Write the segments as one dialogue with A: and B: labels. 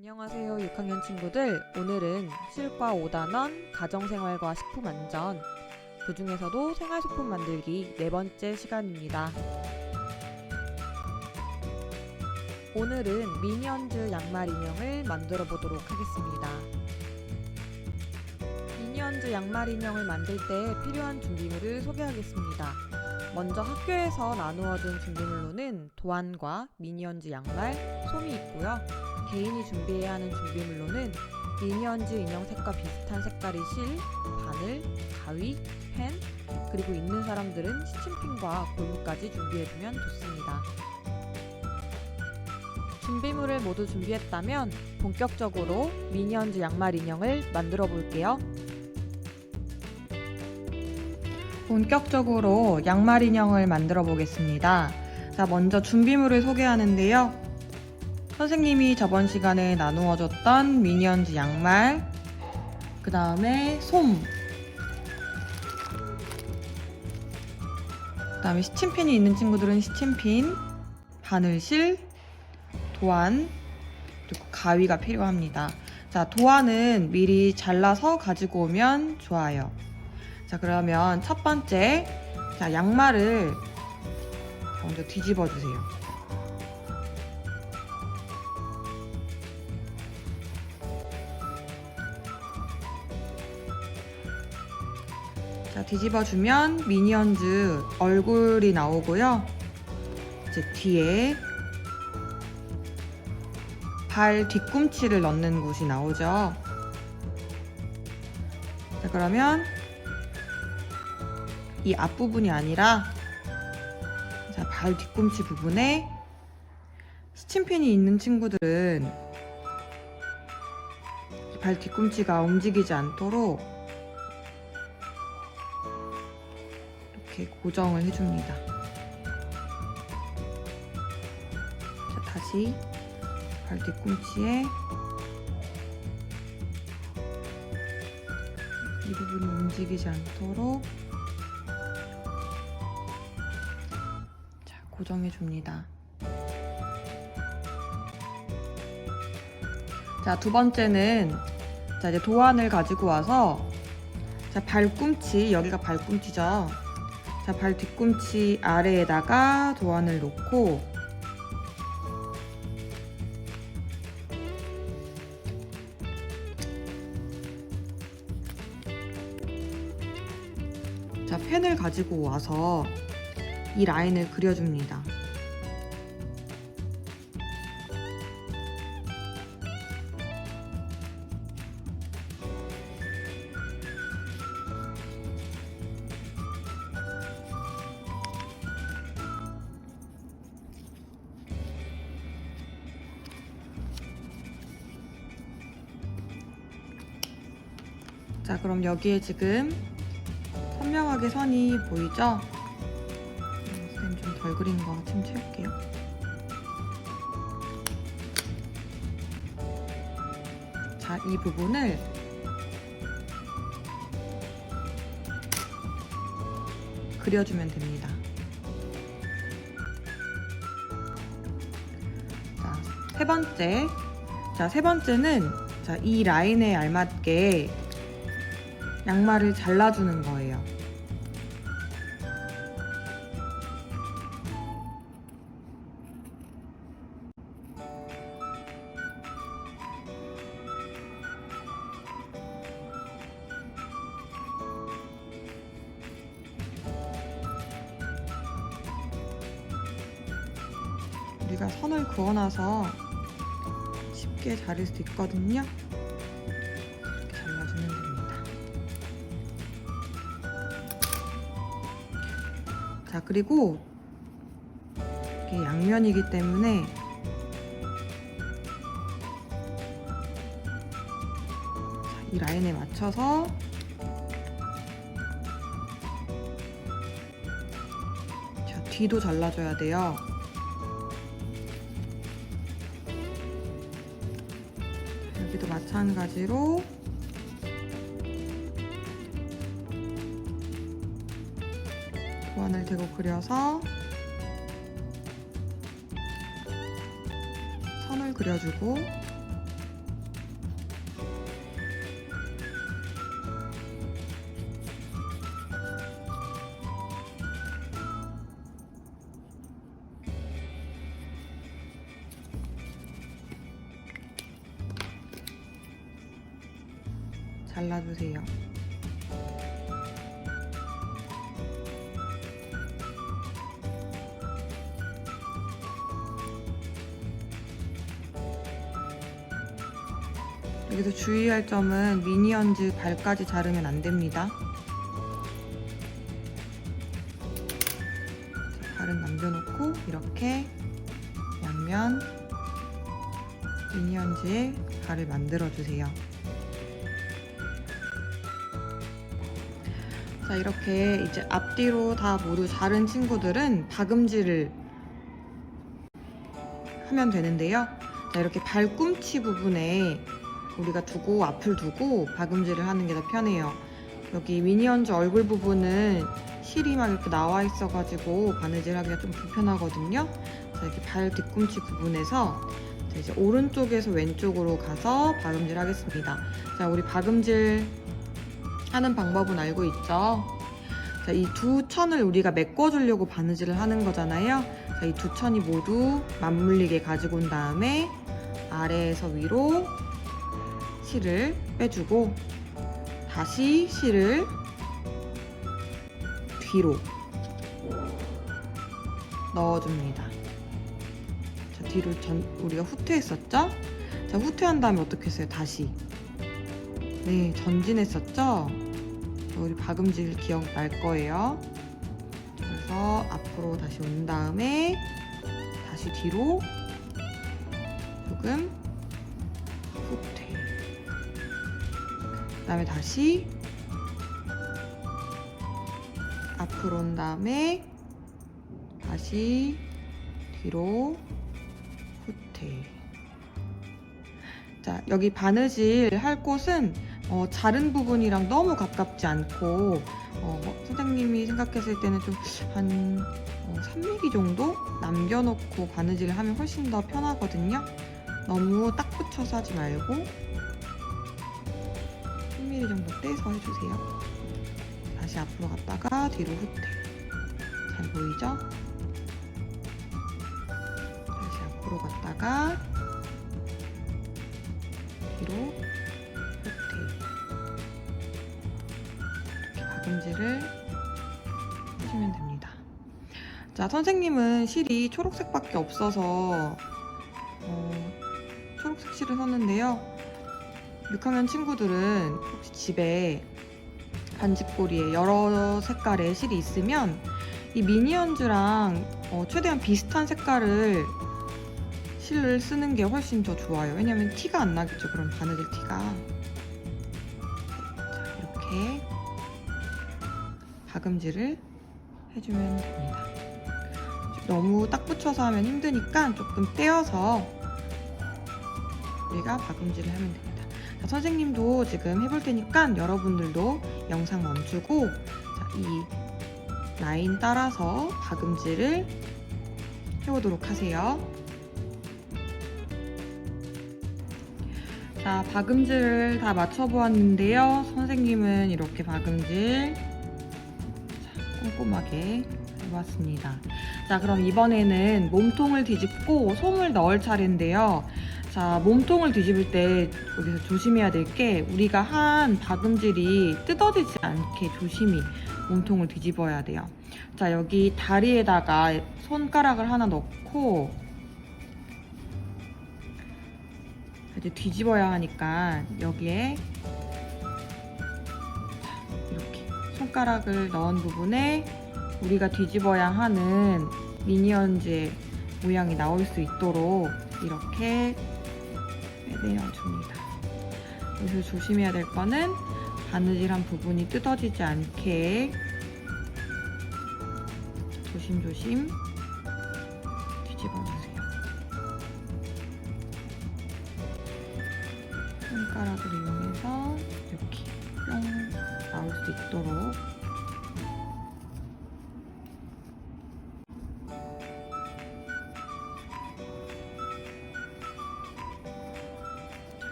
A: 안녕하세요 6학년 친구들. 오늘은 실과 5단원 가정생활과 식품안전. 그 중에서도 생활소품 만들기 네 번째 시간입니다. 오늘은 미니언즈 양말 인형을 만들어 보도록 하겠습니다. 미니언즈 양말 인형을 만들 때 필요한 준비물을 소개하겠습니다. 먼저 학교에서 나누어준 준비물로는 도안과 미니언즈 양말, 솜이 있고요 개인이 준비해야 하는 준비물로는 미니언즈 인형 색과 비슷한 색깔의 실, 바늘, 가위, 펜, 그리고 있는 사람들은 시침핀과 골무까지 준비해두면 좋습니다. 준비물을 모두 준비했다면 본격적으로 미니언즈 양말 인형을 만들어 볼게요. 본격적으로 양말 인형을 만들어 보겠습니다. 자, 먼저 준비물을 소개하는데요. 선생님이 저번 시간에 나누어 줬던 미니언즈 양말, 그 다음에 솜, 그 다음에 시침핀이 있는 친구들은 시침핀, 바늘실, 도안, 그리고 가위가 필요합니다. 자, 도안은 미리 잘라서 가지고 오면 좋아요. 자, 그러면 첫 번째, 자, 양말을 먼저 뒤집어 주세요. 뒤집어주면 미니언즈 얼굴이 나오고요. 이제 뒤에 발 뒤꿈치를 넣는 곳이 나오죠. 자, 그러면 이 앞부분이 아니라 자, 발 뒤꿈치 부분에 스침핀이 있는 친구들은 발 뒤꿈치가 움직이지 않도록 이렇게 고정을 해줍니다. 자, 다시 발 뒤꿈치에 이 부분이 움직이지 않도록 자, 고정해 줍니다. 자, 두 번째는 자, 이제 도안을 가지고 와서 자, 발꿈치, 여기가 발꿈치죠. 자, 발 뒤꿈치 아래에다가 도안을 놓고 자, 펜을 가지고 와서 이 라인을 그려줍니다. 자, 그럼 여기에 지금 선명하게 선이 보이죠? 음, 선생님 좀 덜 그린 거 좀 채울게요. 자, 이 부분을 그려주면 됩니다. 자, 세 번째. 자, 세 번째는 자, 이 라인에 알맞게 양말을 잘라주는 거예요. 우리가 선을 그어놔서 쉽게 자를 수 있거든요. 자, 그리고 이게 양면이기 때문에 자, 이 라인에 맞춰서 자, 뒤도 잘라줘야 돼요. 여기도 마찬가지로 대고 그려서 선을 그려주고 여기서 주의할 점은 미니언즈 발까지 자르면 안 됩니다. 자, 발은 남겨놓고 이렇게 양면 미니언즈의 발을 만들어 주세요. 자 이렇게 이제 앞뒤로 다 모두 자른 친구들은 박음질을 하면 되는데요. 자 이렇게 발꿈치 부분에 우리가 두고 앞을 두고 박음질을 하는 게 더 편해요. 여기 미니언즈 얼굴 부분은 실이 막 이렇게 나와 있어가지고 바느질 하기가 좀 불편하거든요. 자 이렇게 발 뒤꿈치 부분에서 자, 이제 오른쪽에서 왼쪽으로 가서 박음질 하겠습니다. 자 우리 박음질 하는 방법은 알고 있죠? 자, 이 두 천을 우리가 메꿔주려고 바느질을 하는 거잖아요. 자, 이 두 천이 모두 맞물리게 가지고 온 다음에 아래에서 위로 실을 빼주고 다시 실을 뒤로 넣어줍니다. 자, 뒤로 전, 우리가 후퇴했었죠? 자, 후퇴한 다음에 어떻게 했어요? 다시. 네, 전진했었죠? 우리 박음질 기억 날 거예요. 그래서 앞으로 다시 온 다음에 다시 뒤로 조금 다음에 다시 앞으로 온 다음에 다시 뒤로 후퇴. 자, 여기 바느질 할 곳은 어, 자른 부분이랑 너무 가깝지 않고 어, 선생님이 생각했을 때는 좀한 어, 3mm 정도 남겨놓고 바느질을 하면 훨씬 더 편하거든요. 너무 딱 붙여서 하지 말고 3mm 정도 떼서 해주세요. 다시 앞으로 갔다가 뒤로 후퇴. 잘 보이죠? 다시 앞으로 갔다가 뒤로 후퇴. 박음질을 해주면 됩니다. 자, 선생님은 실이 초록색밖에 없어서 어, 초록색 실을 썼는데요. 6학년 친구들은 혹시 집에 반지꼬리에 여러 색깔의 실이 있으면 이 미니언즈랑 어, 최대한 비슷한 색깔을 실을 쓰는 게 훨씬 더 좋아요. 왜냐면 티가 안 나겠죠. 그럼 바느질 티가. 자, 이렇게 박음질을 해주면 됩니다. 너무 딱 붙여서 하면 힘드니까 조금 떼어서 우리가 박음질을 하면 됩니다. 자, 선생님도 지금 해볼 테니까 여러분들도 영상 멈추고 자, 이 라인 따라서 박음질을 해보도록 하세요. 자, 박음질을 다 맞춰보았는데요. 선생님은 이렇게 박음질 자, 꼼꼼하게 해봤습니다. 자, 그럼 이번에는 몸통을 뒤집고 솜을 넣을 차례인데요. 자, 몸통을 뒤집을 때 여기서 조심해야 될 게 우리가 한 박음질이 뜯어지지 않게 조심히 몸통을 뒤집어야 돼요. 자, 여기 다리에다가 손가락을 하나 넣고 이제 뒤집어야 하니까 여기에 이렇게 손가락을 넣은 부분에 우리가 뒤집어야 하는 미니언즈의 모양이 나올 수 있도록 이렇게 빼 내어줍니다. 여기서 조심해야 될 거는 바느질한 부분이 뜯어지지 않게 조심조심 뒤집어주세요. 손가락을 이용해서 이렇게 뿅 나올 수 있도록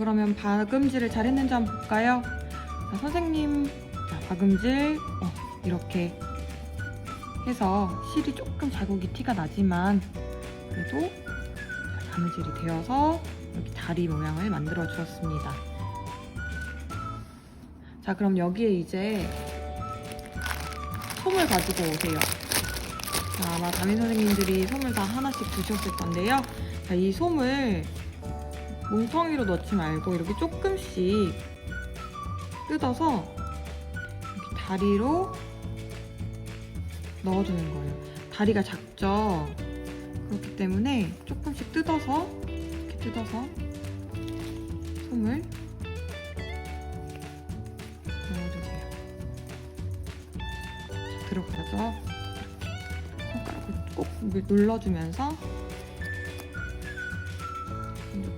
A: 그러면 박음질을 잘했는지 한번 볼까요? 자, 선생님 자, 박음질 어, 이렇게 해서 실이 조금 자국이 티가 나지만 그래도 자, 바느질이 되어서 이렇게 다리 모양을 만들어 주었습니다. 자, 그럼 여기에 이제 솜을 가지고 오세요. 자, 아마 담임 선생님들이 솜을 다 하나씩 주셨을 건데요. 자, 이 솜을 뭉텅이로 넣지 말고 이렇게 조금씩 뜯어서 이렇게 다리로 넣어주는 거예요. 다리가 작죠? 그렇기 때문에 조금씩 뜯어서 이렇게 뜯어서 솜을 넣어주세요. 자, 들어가죠? 손가락을 꼭 눌러주면서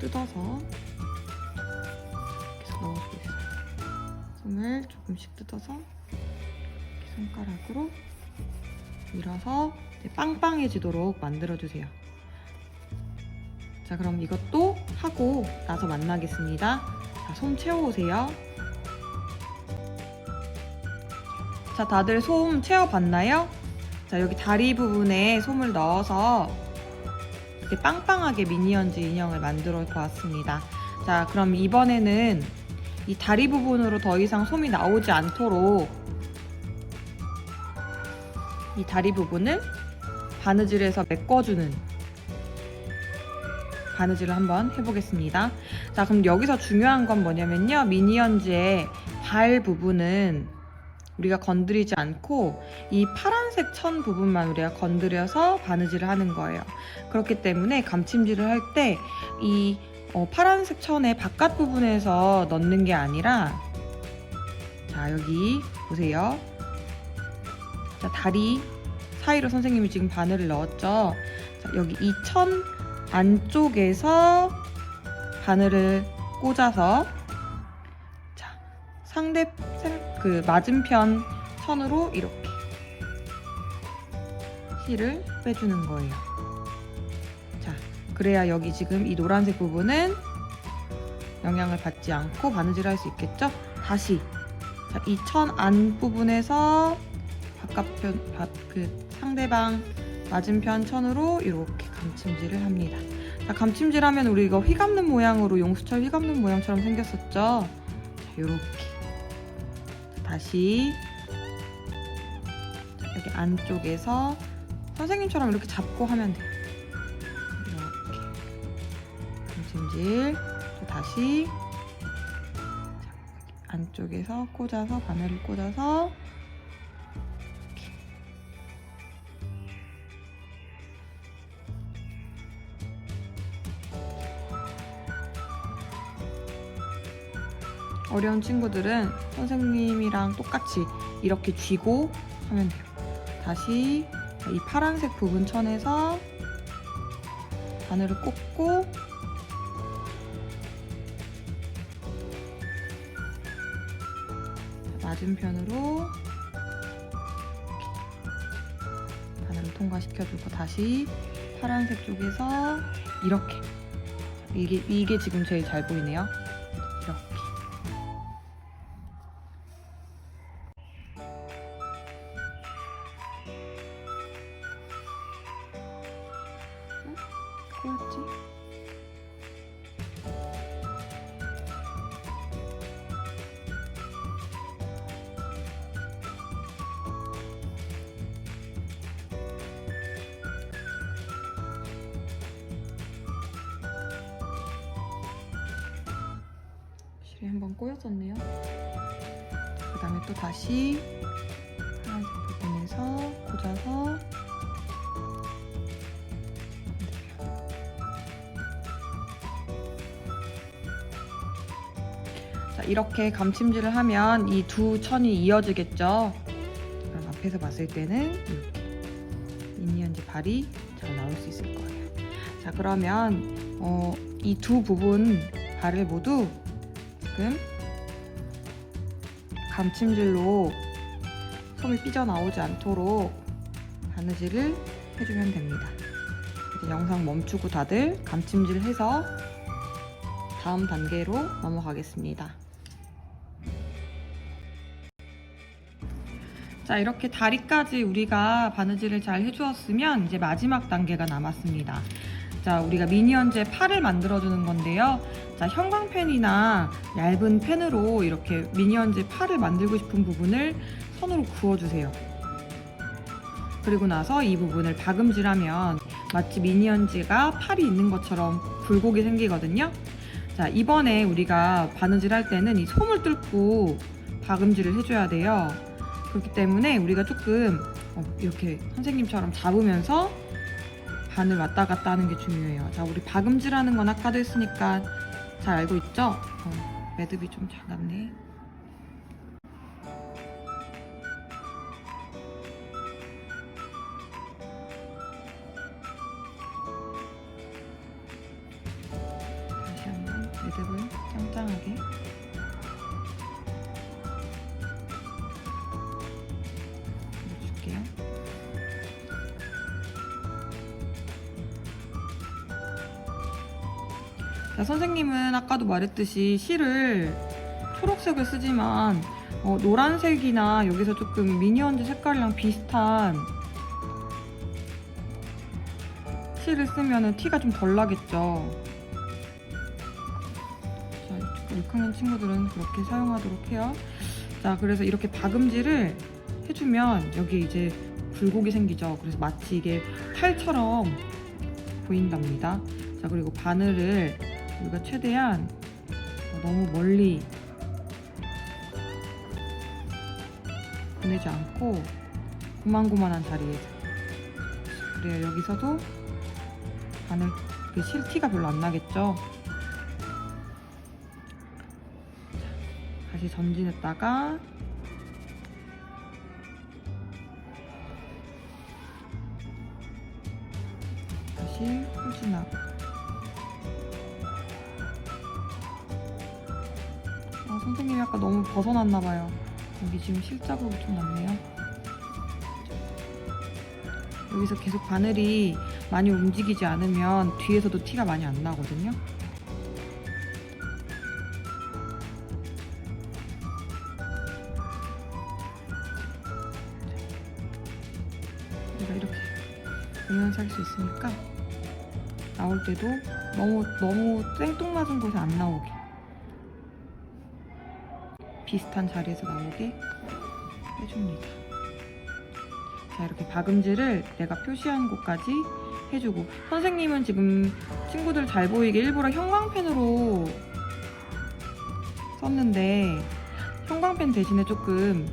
A: 뜯어서 계속 넣어주고 있어요. 솜을 조금씩 뜯어서 손가락으로 밀어서 빵빵해지도록 만들어주세요. 자, 그럼 이것도 하고 나서 만나겠습니다. 자, 솜 채워오세요. 자, 다들 솜 채워봤나요? 자, 여기 다리 부분에 솜을 넣어서 이렇게 빵빵하게 미니언즈 인형을 만들어 보았습니다. 자, 그럼 이번에는 이 다리 부분으로 더 이상 솜이 나오지 않도록 이 다리 부분을 바느질해서 메꿔주는 바느질을 한번 해보겠습니다. 자, 그럼 여기서 중요한 건 뭐냐면요. 미니언즈의 발 부분은 우리가 건드리지 않고 이 파란 색 천 부분만 우리가 건드려서 바느질을 하는 거예요. 그렇기 때문에 감침질을 할 때이 어, 파란색 천의 바깥 부분에서 넣는 게 아니라 자 여기 보세요. 자 다리 사이로 선생님이 지금 바늘을 넣었죠. 자, 여기 이 천 안쪽에서 바늘을 꽂아서 자 상대 상- 그 맞은편 선으로 이렇게 실을 빼주는 거예요. 자, 그래야 여기 지금 이 노란색 부분은 영향을 받지 않고 바느질 할 수 있겠죠? 다시 자, 이 천 안 부분에서 바깥편 바, 그 상대방 맞은편 천으로 이렇게 감침질을 합니다. 자, 감침질하면 우리 이거 휘감는 모양으로 용수철 휘감는 모양처럼 생겼었죠? 자, 이렇게 다시 자, 여기 안쪽에서 선생님처럼 이렇게 잡고 하면 돼요. 이렇게 감침질 또 다시 안쪽에서 꽂아서 바늘을 꽂아서 이렇게. 어려운 친구들은 선생님이랑 똑같이 이렇게 쥐고 하면 돼요. 다시 이 파란색 부분 천에서 바늘을 꽂고 맞은편으로 바늘을 통과시켜주고 다시 파란색 쪽에서 이렇게 이게 이게 지금 제일 잘 보이네요. 실이 한번 꼬였었네요. 그 다음에 또 다시 파란색 부분에서 꽂아서 자, 이렇게 감침질을 하면 이 두 천이 이어지겠죠. 앞에서 봤을 때는 이렇게 미니언즈 발이 잘 나올 수 있을 거예요. 자, 그러면 어, 이 두 부분 발을 모두 지금 감침질로 솜이 삐져나오지 않도록 바느질을 해주면 됩니다. 이제 영상 멈추고 다들 감침질 해서 다음 단계로 넘어가겠습니다. 자, 이렇게 다리까지 우리가 바느질을 잘 해주었으면 이제 마지막 단계가 남았습니다. 자, 우리가 미니언즈의 팔을 만들어주는 건데요. 자, 형광펜이나 얇은 펜으로 이렇게 미니언즈의 팔을 만들고 싶은 부분을 손으로 그어주세요. 그리고 나서 이 부분을 박음질하면 마치 미니언즈가 팔이 있는 것처럼 굴곡이 생기거든요. 자, 이번에 우리가 바느질 할 때는 이 솜을 뚫고 박음질을 해줘야 돼요. 그렇기 때문에 우리가 조금 어, 이렇게 선생님처럼 잡으면서 반을 왔다 갔다 하는 게 중요해요. 자, 우리 박음질하는 건 아까도 했으니까 잘 알고 있죠? 어, 매듭이 좀 작았네. 다시 한번 매듭을 짱짱하게 자, 선생님은 아까도 말했듯이 실을 초록색을 쓰지만 어, 노란색이나 여기서 조금 미니언즈 색깔이랑 비슷한 실을 쓰면 티가 좀 덜 나겠죠. 자, 6학년 친구들은 그렇게 사용하도록 해요. 자, 그래서 이렇게 박음질을 해주면 여기 이제 굴곡이 생기죠. 그래서 마치 이게 팔처럼 보인답니다. 자, 그리고 바늘을 우리가 최대한 너무 멀리 보내지 않고 고만고만한 자리에서 그래야 여기서도 바늘 그 실티가 별로 안 나겠죠. 자, 다시 전진했다가 다시 후진하고 선생님이 아까 너무 벗어났나 봐요. 여기 지금 실자국이 좀 났네요. 여기서 계속 바늘이 많이 움직이지 않으면 뒤에서도 티가 많이 안 나거든요. 우리가 이렇게 보면서 할 수 있으니까 나올 때도 너무 너무 생뚱맞은 곳에 안 나오게 비슷한 자리에서 나오게 해줍니다. 자 이렇게 박음질을 내가 표시한 곳까지 해주고 선생님은 지금 친구들 잘 보이게 일부러 형광펜으로 썼는데 형광펜 대신에 조금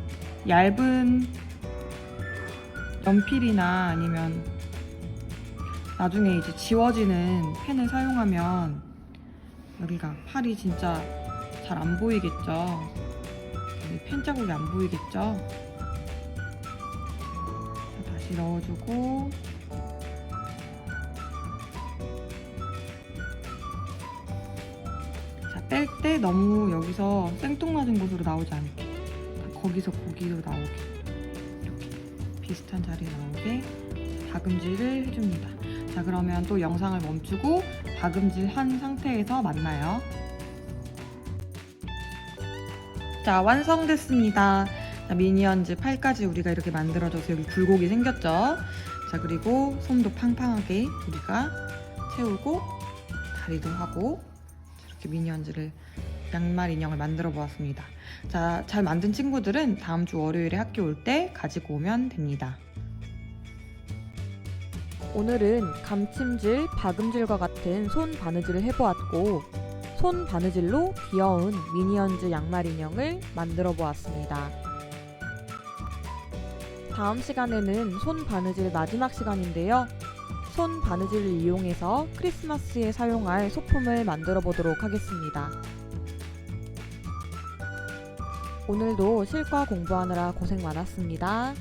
A: 얇은 연필이나 아니면 나중에 이제 지워지는 펜을 사용하면 여기가 팔이 진짜 잘 안 보이겠죠. 펜 자국이 안 보이겠죠. 자, 다시 넣어주고 자, 뺄때 너무 여기서 생뚱맞은 곳으로 나오지 않게 다 거기서 거기로 나오게 이렇게 비슷한 자리에 나오게 박음질을 해줍니다. 자 그러면 또 영상을 멈추고 박음질 한 상태에서 만나요. 자 완성됐습니다. 자, 미니언즈 팔까지 우리가 이렇게 만들어줘서 여기 굴곡이 생겼죠. 자 그리고 손도 팡팡하게 우리가 채우고 다리도 하고 이렇게 미니언즈를 양말 인형을 만들어 보았습니다. 자 잘 만든 친구들은 다음 주 월요일에 학교 올 때 가지고 오면 됩니다. 오늘은 감침질, 박음질과 같은 손 바느질을 해보았고 손 바느질로 귀여운 미니언즈 양말 인형을 만들어 보았습니다. 다음 시간에는 손 바느질 마지막 시간인데요. 손 바느질을 이용해서 크리스마스에 사용할 소품을 만들어 보도록 하겠습니다. 오늘도 실과 공부하느라 고생 많았습니다.